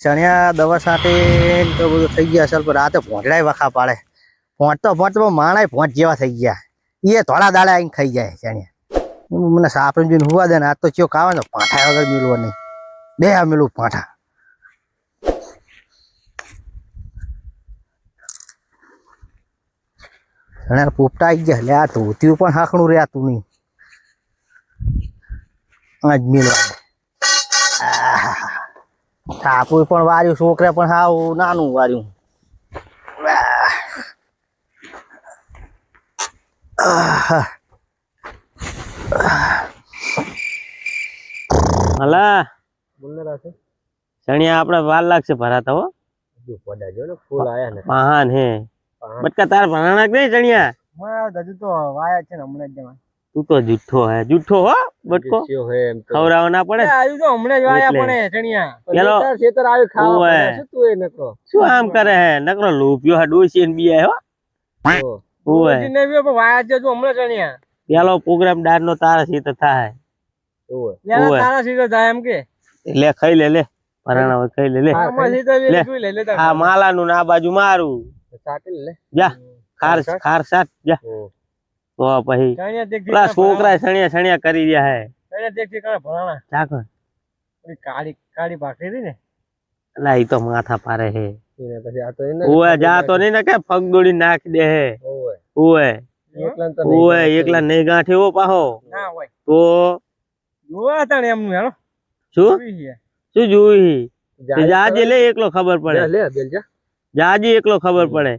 ચણિયા દવા સાથે તો બધું થઈ ગયા અસલ પર. રાતે ભોંટડાય વખા પાડે. ભોંટ તો તો માણાય ભોંટ જેવા થઈ ગયા. એ થોડા દાડે આવીને ખાઈ જાય ચણિયા. મને સાપરે જોઈને હુવા દે ને આ તો ચિયો કાવે ને પાઠા વગર મેળવો નહીં. બે આ મિલું પાઠા અને પોપટા આવી ગયા. લે આ ધોતિયું પણ હાંકણું રહેતું નહીં. આજ મિલવા થાપુ પણ વાર્યું છોકરા પણ હાવ નાનું વાર્યું. હલા ચણિયા આપણે વાર લાગશે ભરાતા હો. જો પડા ને ફૂલ આયા ને. મહાન હે. બટકા તાર ભરાણા નહીં ચણિયા હજુ તો વાયા છે ને હમણાં જ જવા. તું તો જુઠ્ઠો હે. જુઠ્ઠો હો બટકો. દેશીઓ હે એમ તો. ખવડાવવા ના? પડે આવ્યું તો હમણાં જ વાયા પણ એ ચણિયા પેલો ખેતર ખેતર આવી ખાવા ઓવે. પડે શું તું એ નકરો? શું આમ કરે હે? નકરો લૂપ્યો હે ડોસી ને બીયા હો. તો ઓય વાયા છે તું હમણાં ચણિયા. પેલો પ્રોગ્રામ ડાર નો તારા સીધો થાય. ઓવે. ઓવે. તારા સીધો થાય એમ કે. લે ખાઈ લે લે. ભરાણા હોય ખાઈ લે લે. હા, આમાં સીધો લે. જોઈ લે લે આ માલાનું ને આ બાજુ મારું. સાટી લે. જા ખાર ખાર ખાર સાટ જા. હમ. તો પછી પેલા છોકરા સણિયા સણિયા કરી રહ્યા હે. ચણિયા દેખ દેખ કરે ભરાણા ઓલી કાળી કાળી ભાખરી હતી ને? લા ઈ તો માથા પારે હે. જા તો નહીં ને કે પગ દોડી નાખી. દે હે. એકલા નહીં ગાંઠે. પાહો. ના હોય. તો જોવા હેલો. શું? શું જોઈ જાય જાજે લે એકલો ખબર પડે. લે, લે બેલ જા. જાજી એકલો ખબર પડે.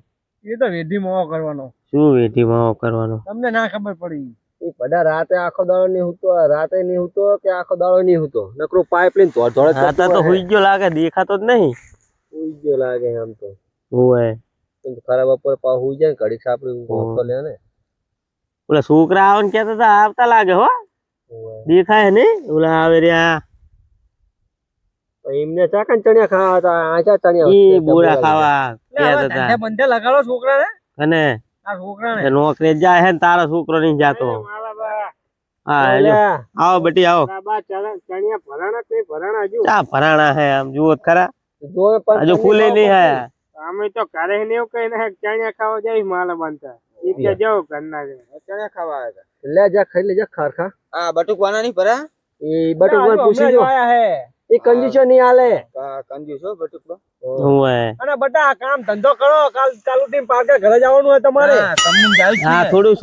એ તો વેઢી માવો કરવાનો. શું વેઢી માવો કરવાનો? તમને ના ખબર પડી. એ બધા રાતે આખો દાડો નહીં હુતો રાતે નહીં હુતો કે આખો દાડો નહીં હુતો? નકરો પાઇપલાઈન ધોળ ધોળ જ આ તો હુઈ ગયો લાગે દેખાતો જ નહીં. હુઈ ગયો લાગે આમ તો. હોય એમ તો ખરા બપોરે પાછું હુઈ જાય ને ઘડીક સાપડી હોતો લે ને. ઓલા છોકરા આવન કેતા હતા આવતા લાગે હો. દેખાય ને ઓલા આવે રહ્યા. એમને ચાકન ચણિયા ખાવા હતા. આચા ચણિયા ઈ બુરા ખાવા. લે, હતા બંધે. લગાડો છોકરાને. અને? આ છોકરાને. નોકરી જાય હે ને તારો છોકરો નહીં જાતો. આવો બેટી આવો. ચણિયા ભરાણા કે ભરાણા હજુ? ચા ભરાણા હે આમ જુઓ ખરા. હજુ ખુલે નહીં હે. અમે તો ઘરે ને એવું કઈ ના ચણિયા ખાવા જાય માલ બાંધતા ઈ કે જાવ ઘરના ચણિયા ખાવા આવ્યા લે જા ખાઈ લે જા ખાર ખા. આ બટુક વાના નહીં ભરા એ બટુક પૂછી જો આયા હે. એ કંજૂસો નહીં છો અને બટા કામ ધંધો કરો. કાલ ચાલુ ટીમ પાકા ઘરે જવાનું હોય તમારે. તમને જાય હા થોડું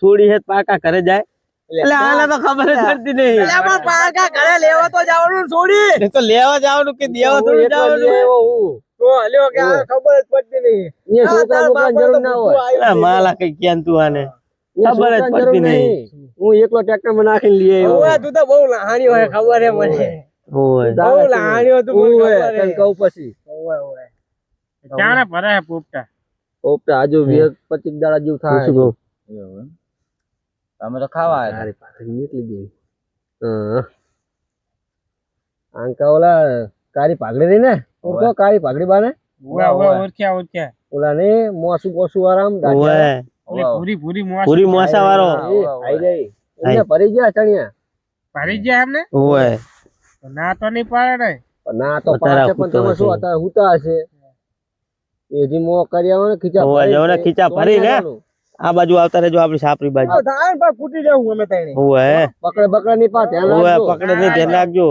સુડી હે પાકા ઘરે જાય. એટલે આને તો ખબર જ પડતી નહીં. પાર્કે ઘરે લેવા તો જવાનું છોડી તો લેવા જવાનું કે દેવા હું થોડું એકલો જવાનું આવ્યો હું. તો કે આ ખબર જ પડતી નહીં. અહીંયા છોકરા બોકરાની જરૂર ના હોય. માલા કઈ ક્યાં તું આને? ખબર જ પડતી નહીં. હું એકલો ટ્રેક્ટરમાં નાખીને લઈ આવ્યો. તું તો બહુ લહાણી હોય ખબર હે મને. ઓય. બહુ લહાણી તું મને તને કહું પછી. ઓવે, ઓવે. ચાણે ભરે પોપટા? ઓપટા હજુ વીસ પચીસ દાડા જેવું થાય શું કહું? અમે તો ખાવા આવ્યા તારી પાછળ નીકળી ગઈ. હા. આંકા ઓલા કાળી પાઘડી રહી ને? ઓળખો કાળી પાઘડી બાને? ઓળખ્યા, ઓળખ્યા. ઓલા ને મોસું મોસું આરામ ઓય. ઓલી પૂરી પૂરી મોસ. પૂરી મોસા વાળો આઈ ગઈ એમને ભરી ગયા ચણિયા? ભરી ગયા એમને? ઓય. ના તો નહીં પાડે ને. ના તો પાડે પણ તમે શું. અત્યારે હુતા હશે? એ જી મોં કરી આવો ને ખીચા ભરી ને દે, ખીચા તો ભરી ને. લેવાનું. આ બાજુ આવતા રહેજો આપડી સાપરી બાજુ. થાય ને પણ ફૂટી જવું અમે તઈને ઓય પકડે પકડે નહીં પા ધ્યાન ઓય રાખજો. પકડે નહીં ધ્યાન રાખજો.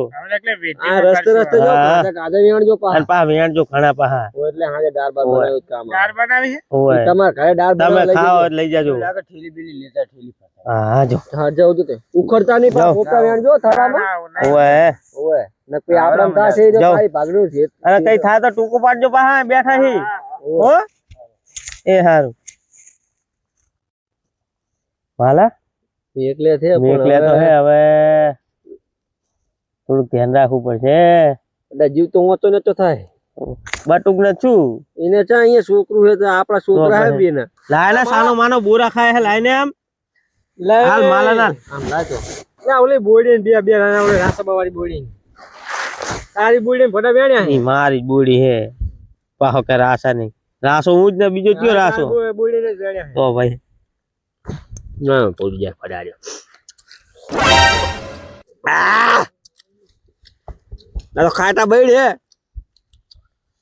આ રસ્તે રસ્તે જો હા. કાંધે કાંધે વિયાણજો પા. અને પા વેણજો ઘણા પાહા હોય એટલે હાજે દાળ ભાત ઓવે. બનાવ્યું જ કામ. આવે. બનાવી છે? ઓય તમારે ઘરે દાળ તમે બનાવી લઈ ખાઓ જજો. એટલે લઈ જાજો. લાગે ઠેલી બીલી લેતા ઠેલી પાસે હા હા જો. હા જવું તો તે. ઉખડતા નહીં પા જાઓ. પોપટા વિયાણજો થડામાં ઓય ઓવે નકરી આપણા પાસે એ જો જાઓ. કાળી પાઘડીનું છે. અરે કઈ થાય તો ટૂંકો પાડજો પાહા બેઠા હી. હો. એ હારું. વાલા? એકલે છે મેકલે તો હે હવે થોડુંક ધ્યાન રાખવું પડશે. બધા જીવ તો ઊંચો નતો થાય. બટુક ને છું. એને ચા અહીંયા છોકરું હે તો આપણા છોકરા હે બેના. લાયલા સાનો માનો બોરા ખાય હે લાઈને આમ. હાલ માલા ના આમ લાજો ના ઓલી બોડી ને બે બે ના ઓલી રાસબા વાળી બોડી તારી બોડી ને ફટા બેણ્યા મારી બોડી હે પાહો કે રાસા નહીં રાસો હું જ ને બીજો કયો રાસો? બોડી ને બેણ્યા તો ભાઈ ના પહોંચી જાય ફડાડ્યો ના તો ખાટા બળી હે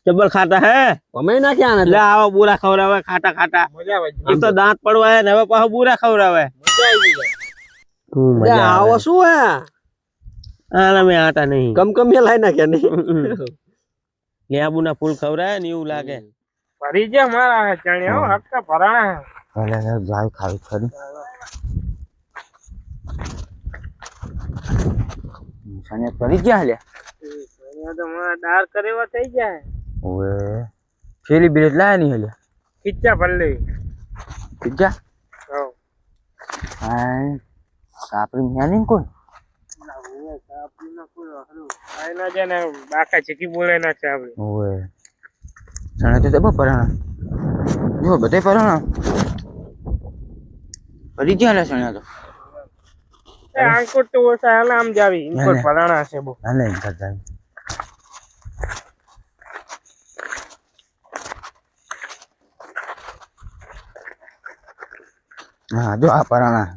જબર ખાટા હે અમે નાખ્યા ને એટલે આવા બુરા ખવડાવે ખાટા ખાટા મજા આવે એક તો દાંત પડવાય ને હવે પાછો બુરા ખવડાવે શું મજા આવો શું હે આના મે આટા નહીં કમ કમ મે લાઈ નાખ્યા નહીં લેબુના ફૂલ ખવડાવે ને એવું લાગે ફરી જે મારા ચણ્યા હક્કા ભરાણા ભલે ને જાય ખાવી ખરી સને પડી ગયા લે અહીંયા તો મારા ડાર કરેવા થઈ ગયા ઓએ છેલી બિલેટ લાયા નહીં હલ્યા ખીચા ભલે ઠીક હો હા સાપરી મ્યાની કોણ આયના છે ને બાકા ચીકી બોલે ના છે આપણે ઓએ સણે તો જબર પરાણા જો બધે પરાણા પડી ગયા લે સણે તો આંકોટ તો હાલ આમ જાવી ઇનકોટ ફલાણા છે બહુ. હાલે કરતા હા જો આ પરાણા.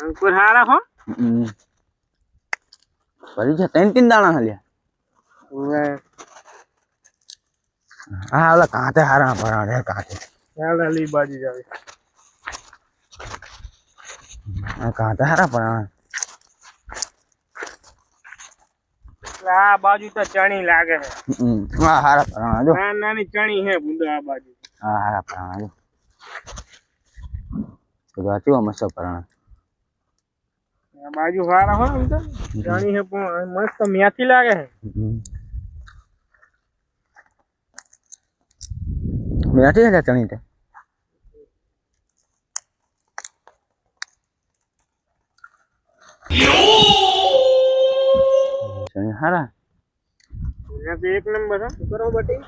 અંકુર હારા હો? હમ. પડી ત્રણ ત્રણ દાણા હાલ્યા. હા ઓલા કાંતે હારા પરાણા કાંતે હાલા લી બાજી જાવી આ કાંતે હારા પરાણા એટલે આ બાજુ તો ચણી લાગે છે હમ. હા હારા પરાણા જો નાની નાની ચણી હે બુંદો આ બાજુ હા હારા પરાણા જો તો આ કેવા મસ્ત પરાણા આ બાજુ હારા હો આમ તો ચણી હે પણ મસ્ત મ્યાથી લાગે છે હમ. બેઠી હે ચણી તે હારા. એક નંબર કરો બટી?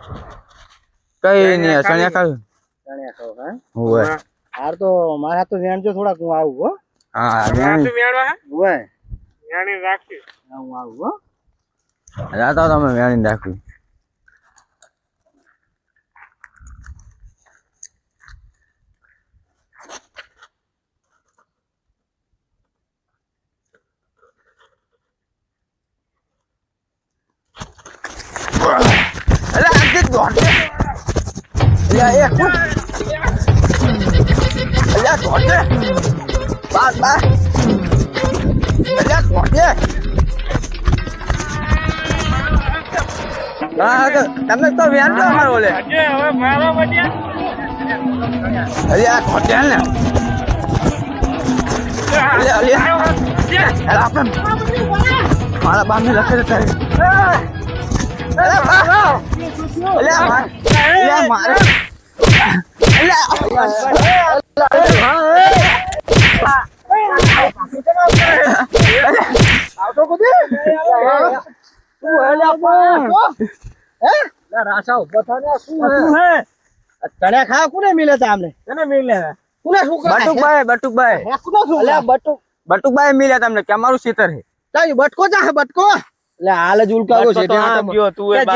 કઈ નહીં ચણિયા ખાવી ખાવ હા? હાર તો મારા તો વેણજો થોડાક હું આવું હો. હા રાખી. આવું હો. રાતા તમે વેણી રાખવી દોડ અલે એ કુટ અલે દોડ દે બાસ બાસ અલે દોડ દે હા તો તમે તો વ્યાન છો અમારો ઓલે આજે હવે મારો બટિયા અલે આ હોટેલ ને અલે અલે અલે આપણે મારા બાપ ને લખે છે તણ્યા ખા કોને મિલે તા અમને તને મિલે કોને શું કરે બટુકભાઈ બટુકભાઈ બટુકભાઈ મિલે તમને કે અમારું ખેતર હે બટકો જા હે બટકો. એટલે હાલ જ ઉલકાવો છે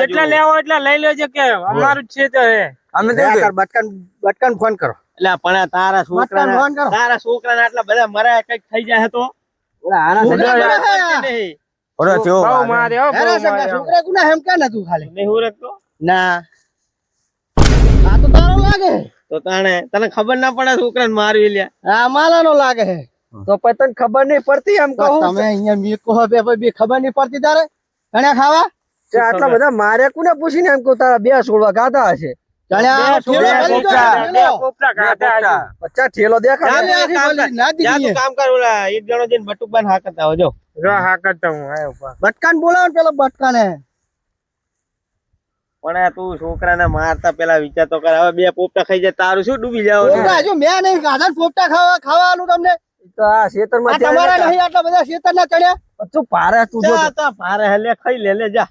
જેટલા લેવો એટલા લઈ લેજો કે અમારું જ છે તો. અમે બટકન બટકન ફોન કરો. એટલે પણ તારા બટકન તારા છોકરાને આટલા બધા મરાય કંઈક થઈ જાય તો? છોકરા કોને હે? ઓરો થયો બહુ મારે હો બહુ હેરા સગા મારે છોકરા કોને હેમ કે ને તું ખાલી? નહીં હું રખતો ના. આ તો તારો લાગે. તો તાણે તને ખબર ના પડે છોકરાને મારવી લ્યા. આ માલાનો લાગે તો પછી તને ખબર નહીં પડતી એમ કહું તમે અહીંયા મીકો બે બે ખબર નહીં પડતી તારે? ચણ્યા ખાવા? આટલા બધા મારે કોને પૂછીને એમ કહું તારા બે છોડવા ખાતા હશે. દીધી તું કામ કર એક જણો જઈને બટુકબાન હા કરતા હોજો જો. હા કરતા હું આયો પા. બટકાને ને પેલો બટકાને. પણ આ તું છોકરાને મારતા પેલા વિચાર તો કર. હવે બે પોપટા ખાઈ જાય તારું શું ડૂબી જાવ મેં નહીં પોપટા ખાવા ખાવાનું તમને. તો આ ખેતરમાં આ તમારા નહીં આટલા બધા શેતરના ચણ્યા તું પારે તું જો. તા ભારે હલે ખાઈ લે લે જા.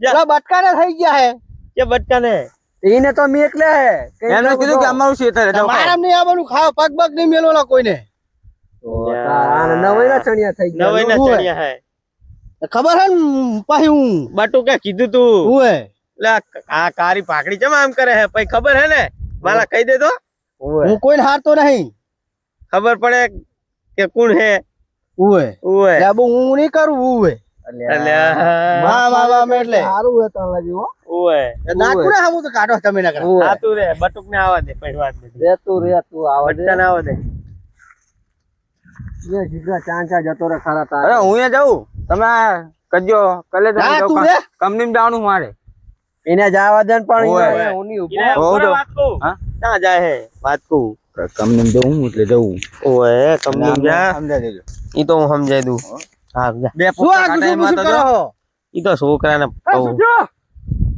પેલા બટકાને થઈ ગયા હે. કે બટકાને? એને તો મેં એકલે હે. એમને કીધું કે અમારું ખેતર છે જાઓ નહીં આવવાનું ખાવ પગ પગ નહીં મેલો કોઈને. આને નવાઈના ચણિયા થઈ ગયા. નવાઈ ના ચણિયા હે. ખબર હે ને પાછી હું? બટુકે કીધું તું? હું હે લે આ- આ કારી પાકડી ચમ આમ કરે હે? પછી ખબર હે ને? માલા કહી દે તો. હું કોઈને હારતો નહીં. ખબર પડે કે કોણ હે? ઉવે. ઉવે. લે બહુ હું નહીં કરું ઉવે. હે વાહ વાહ વાહ એટલે. સારું હે તાણ લાગી હો. ઓય નાખું ને હમું તો કાઢો તમે ના કરો આ તું રે બટુક ને આવા દે પછી વાત નથી રે તું રે તું આવા દે. બટકા આવા દે. જે જીગા ચાંચા જતો રે ખરા તાર. અરે હું એ જાઉં. તમે કજો કલે હા, તું રે. કંપની જવાનું મારે. એને જવા દે પણ. વાત કહું. હા? ક્યાં જાય હે વાત કહું. કંપની જવું એટલે જવું ઓએ કંપની જા સમજાઈ દેજો. ઈ તો હું સમજાઈ દઉં. હા. જા. બે શું આ માં તો કરો? ઈ તો છોકરાને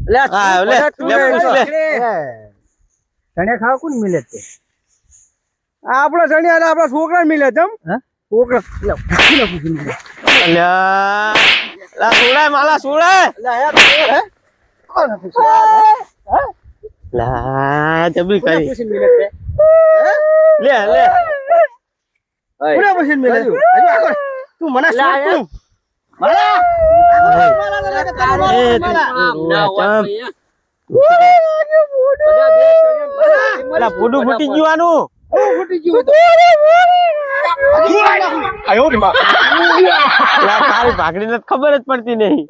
લે હા, લે, લે, પૂછ લે. ચણે ખાવ કોણ મિલે તે? આપણો સણિયા એટલે આપડા છોકરા મિલે તમ હા? છોકરા અલ્યા લે સોડાય માલા સોડાય લા જબરી કરી લે હે? કોણ પછી મિલે હજુ આગળ. તું મને શોધ તું. માલા. માલા ને લાગે તારું એ માલા. ચમ લા ફૂડું ફૂટી જવાનું ફૂટી ગયું તો. લા તારી ભાગડી ને ખબર જ પડતી નહીં.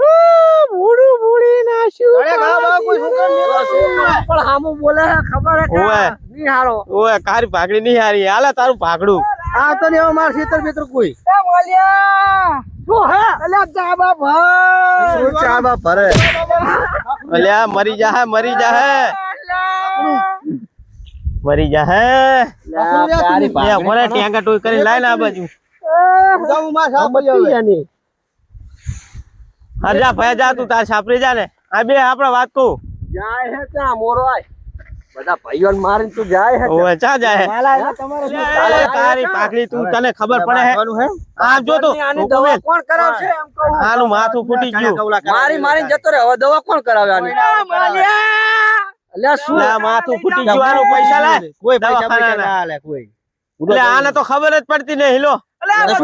મિલે. પણ હામું બોલે હે, ખબર હે કે હારો. ઓય કારી ભાગડી નહીં હારી. હાલે તારું ભાગડું. આ તો માર ખેતર બેતર કોઈ. એ બોલ્યા. શું હે? અલ્યા શું ભરે? અલ્યા મરી જાહે મરી જાહે મરી જાહે તારી એ મને ટેંગા ટોઈ કરી લાય ને આ બાજુ. જાઉં માં સાપ. જા ભાઈ જા તું તાર સાપરી જા ને. આ બે આપણે વાત કહું. જાય હે ત્યાં મોરવાય બધા ભાઈઓને મારીને તું જાય હે ઓય ચા જાય માલા તમારે તારી પાકડી તું તને ખબર પડે હે? આમ જો તો આની દવા કોણ કરાવશે એમ કહું આનું માથું ફૂટી ગયું. મારી મારીને જતો રે હવે દવા કોણ કરાવે આની? અલ્યા શું? ના માથું ફૂટી ગયું. આનું પૈસા લાય. કોઈ પૈસા ના લે કોઈ. એટલે આને તો ખબર જ પડતી નહીં હિલો. ના ને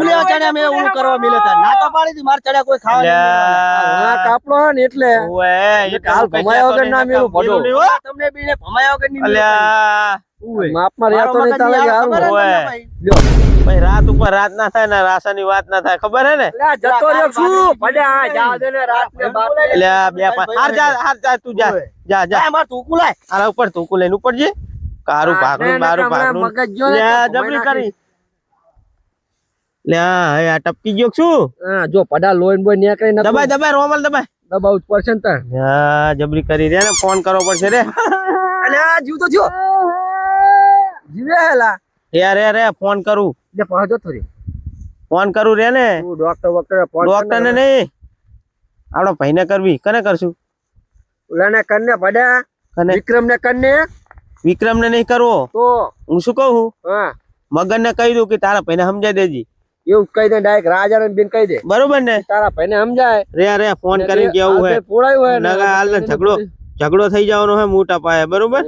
ના રાત ઉપર રાત ના થાય ને રાસાની વાત ના થાય. ખબર હે ને? જતો રહ્યો ને ને ને. તું જા. જા જા. ઉપર તું લઈને ઉપર જે કારું ભાગડું બારું હમણાં ભાગડું મગજ જો ને લે જબરી કરી. લે આ ટપકી ગયો છું શું? હા જો પડા લોઈન બોય નીકળી ન દબાઈ દબાય રોમલ દબાઈ દબાવું જ પડશે ને તાર હા જબરી કરી રે ને ફોન કરવો પડશે રે. અલે જીવ તો જો જીવે હેલા. યાર રે રે ફોન કરું. લે પહોંચો થોડી ફોન કરું રે ને. તું ડોક્ટર વોક્ટર ફોન ડોક્ટર ને નહીં. આપડો ભાઈને કરવી. કને કરશું? ઓલાને કરને પડ્યા. કને? વિક્રમ ને કન્ને. વિક્રમ ને નહીં કરવો? તો? હું શું કહું? મગન ને કહી દઉં કે તારા ભાઈને સમજાઈ દેજી. એવું કહી દે ડાયરેક્ટ રાજા ને બેન કહી દે. બરોબર ને? તારા ભાઈને સમજાય. રે રે ફોન કરીને કેવું હે? પોળાયું હે ને નગા હાલ ને ઝઘડો ઝઘડો થઈ જવાનો હે મોટા પાયે બરોબર?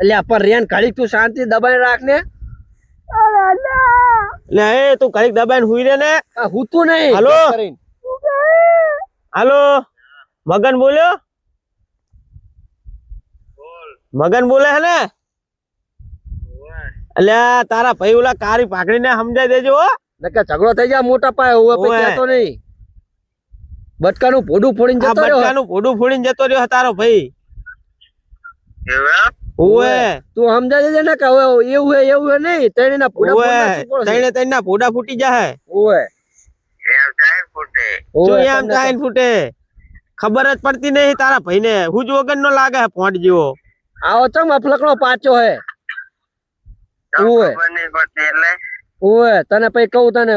અલ્યા પર રેન ઘડીક તું શાંતિ દબાઈ રાખ ને. લે એ તું ઘડીક દબાઈને હુઈ રે ને. હું તું નહીં. હાલો? હાલો? મગન બોલ્યો? મગન બોલે હે ને? અલ્યા તારા ભાઈ ઓલા કારી પાકડી ને સમજાઈ દેજો નકે ઝઘડો થઈ જાય મોટા પાયે હું ઓવે. કહેતો નહીં. બટકાનું ભોડું ફોડીને જતો રહ્યો. બચ્ચાનું ભોડું ફોડીને જતો રહ્યો હે તારો ભાઈ. ઓવે તું સમજાઈ દેજે ને કે હવે એવું હે એવું હે નહીં. તેણી ના ફોડા ઓવે? તઈને તઈના ભોડા ફૂટી જાય ઓવે જો ઓવે, એમ તમને ફૂટે. ખબર જ પડતી નહીં તારા ભાઈને. હુજ વગર નો લાગે ફોટ જેવો આવો ચમ અફલકનો પાછો હે. ઓવે ઓવે તને પછી કહું તને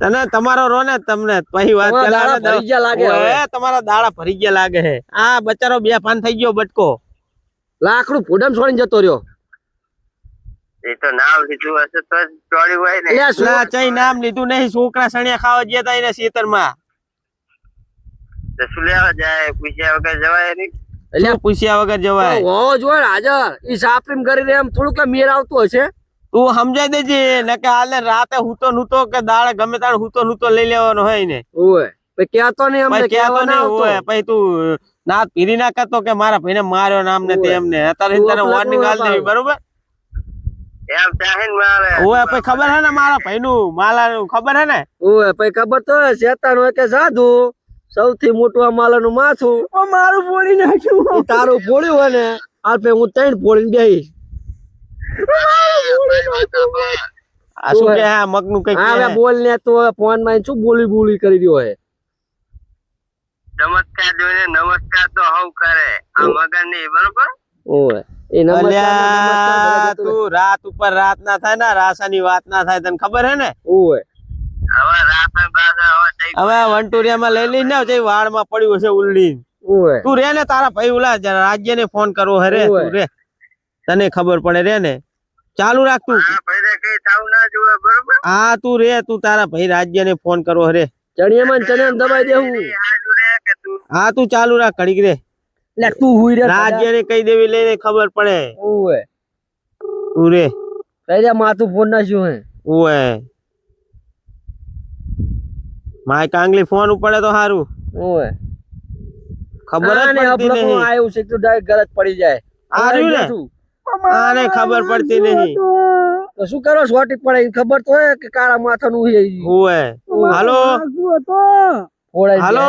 તને તમારો રો ને તમને પછી વાત તમારા ભરી ગયા લાગે હવે. તમારા દાડા ભરી ગયા લાગે હે. આ બચારો બે પાન થઈ ગયો બટકો. લાકડું ફૂડમ છોડીને જતો રહ્યો. અલ્યા શું? ના ચઈ નામ લીધું નહીં. છોકરા સણિયા ખાવા ગયા તા એને ખેતરમાં અલ્યા શું પૂછ્યા વગર જવાય હોવો જોઈએ જો હાજર ઈ સાપરીમ કરીને એમ થોડું કે મેર આવતું હશે. તું સમજાઈ દેજે ને કે હાલે રાતે હુતો નુતો કે દાડે ગમે તારે હુતો નુતો લઈ લેવાનો હોય ને. ઓય પછી કેતો નહીં અમને ના નહીં હોય પછી તું ના પીરી ના કરતો કે મારા ભાઈને માર્યો નામ ને ઓવે. તેમને. અત્યારે તને વોર્નિંગ આલ દેવી બરોબર? એમ ચાહે ને મારે. ઓય પછી ખબર હે ને મારા ભાઈનું માલાનું ખબર હે ને? ઓય પછી ખબર તો શેતાન હોય કે સાધુ. સૌથી મોટું આ માલાનું માથું. મારું પોળી નાખ્યું. તારું પોળ્યું હોય ને આ પે હું ત્રણ ફોડીને બેહીશ. આ શું કે આ મગનું કઈ હા હવે બોલ ને તો ફોનમાં શું બોલી બોલી કરી રહ્યો હે ચમત્કાર જોઈને નમસ્કાર તો હવ કરે. આ મગનની બરોબર? ઓય એ નંબર તું રાત ઉપર રાત ના થાય ને રાસાની વાત ના થાય તને ખબર હે ને? ઓય. હવે વંટુરિયામાં લઈ લઈને ને જે વાળમાં પડ્યું હશે ઉલડી. તું રે ને તારા ભાઈ ઉલા રાજ્ય ને ફોન કરવો હરે તું રે. તને ખબર પડે રે ને. ચાલુ રાખ તું. ના હા તું રે તું તારા ભાઈ રાજ્ય ને ફોન કરવો હરે ચણિયામાં ચણિયા દબાઈ દેવું હાજુ રે કે તું? હા તું ચાલુ રાખ ઘડીક રે. તું હુઈ રે રાજ્ય ને કઈ દેવી લઈને ખબર પડે. ઓય. તું રે. કઈ રે માથું ફોન નાખ્યું હે. ઓએ માય કાંગલી ફોન ઉપડે તો સારું ઓય. ખબર જ પડતી નહીં. આયું છે તો ડાયરેક્ટ ગરજ પડી જાય. આર્યું ને? આને ખબર પડતી નહીં. તો શું કરો સોટી પડે ખબર તો હે કે કાળા માથાનું ઈ. ઓએ હાલો. હાલો?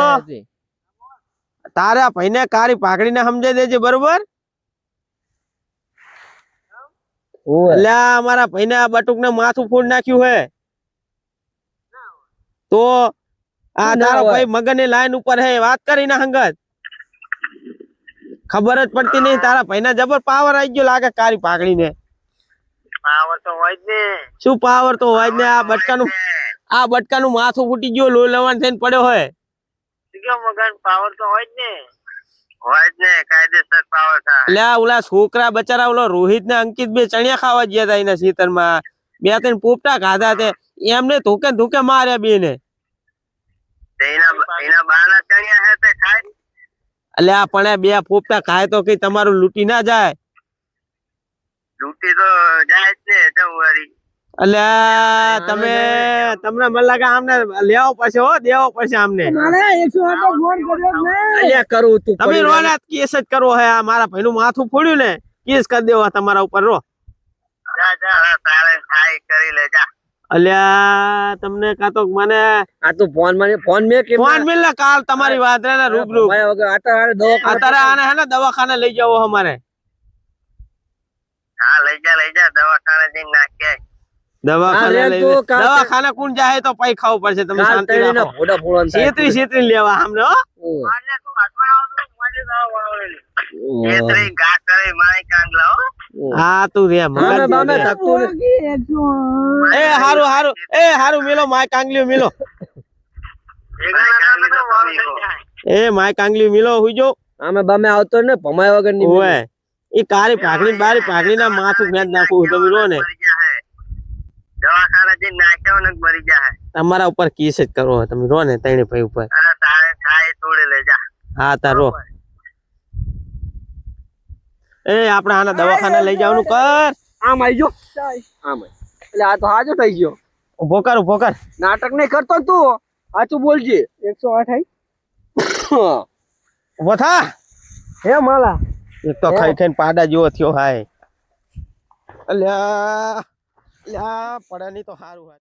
તારા ભાઈને કાળી પાઘડીને સમજાઈ દેજે બરોબર? ઓય. એટલે અમારા ભાઈને આ બટુકને માથું ફોડ નાખ્યું હે. તો આ તારો? ભાઈ મગન લાઈન ઉપર હે વાત કરીને હંગત. ખબર જ પડતી નહીં તારા ભાઈને જબર પાવર આવી ગયો લાગે કાળી પાઘડીને. પાવર તો હોય જ ને. શું પાવર તો હોય જ ને? આ બટકાનું આ બટકાનું માથું ફૂટી ગયું લોહી લવણ થઈને પડ્યો હોય. મગન પાવર તો હોય જ ને. હોય જ ને કાયદેસર પાવર એટલે ઓલા છોકરા બચારા ઓલો રોહિત ને અંકિત બે ચણિયા ખાવા ગયા હતા એના ખેતરમાં. બે ત્રણ પોપટા ખાધા તે. એમને ધોકે ધોકે માર્યા બે ને તે એના એના બાના ચણિયા હે તે ખાય એટલે આ પણ બે પોપટા ખાય તો કઈ તમારું લૂંટી ના જાય? લૂંટી તો જાય જ ને જવું એટલે તમે તમને મને લાગે આમને લેવો પડશે હો દેવો પડશે આમને. અલ્યા કરું તું તમે કેસ જ કરવો હે આ મારા ભાઈનું માથું ફોડ્યું ને કેસ કરી દેવા તમારા ઉપર રો. જા જા તારે થાય કરી લે જા અલ્યા તમને કા તો મને આ તું ફોનમાં ફોન મેં કે ફોન કાલ તમારી વાત રે રૂબરૂ. ભાઈ વગર આટા દવાખાને આને હે ને દવાખાને લઈ જાવ અમારે. હા લઈ જા લઈ જા દવાખાને જઈને નાખી. દવાખાને લઈ તું જા. કાલ- દવાખાને કોણ જાય તો પૈ ખાવું પડશે તમે શાંતિ રાખો. છેતરી છેતરી લેવા આમને હો. તું કરી હો. તું રે બામે. એ હારું હારું. એ હારું મિલો માય કાંગલીઓ મિલો. ના તમે તો વાવ એ માય કાંગલીઓ મિલો હુઈજો આમે બામે આવતો ને ભમાય વગરની ઓય ઈ કાળી પાઘડી બારી પાઘડી ના માથું ફેંક નાખું તમે રો ને. દવાખાને જઈને નાખ્યો ને. મરી જાય તમારા ઉપર કેસ જ કરો તમે રો ને તણે ભાઈ ઉપર. તારે થાય તોડે લે જા હા તાર રો. એ આપણે આના દવાખાને લઈ જવાનું કર. આમ આવી જો આમ એટલે આ તો હાજો થઈ ગયો. ઊભો કર ઊભો કર. નાટક નહીં કરતો તું. સાચું બોલજે. એકસો આઠ આઈ. ઊભો થા. હે માલા. એક તો ખાઈ ખાઈને પાડા જેવો થયો હાય. અલ્યા અલ્યા પડાની તો સારું હાય.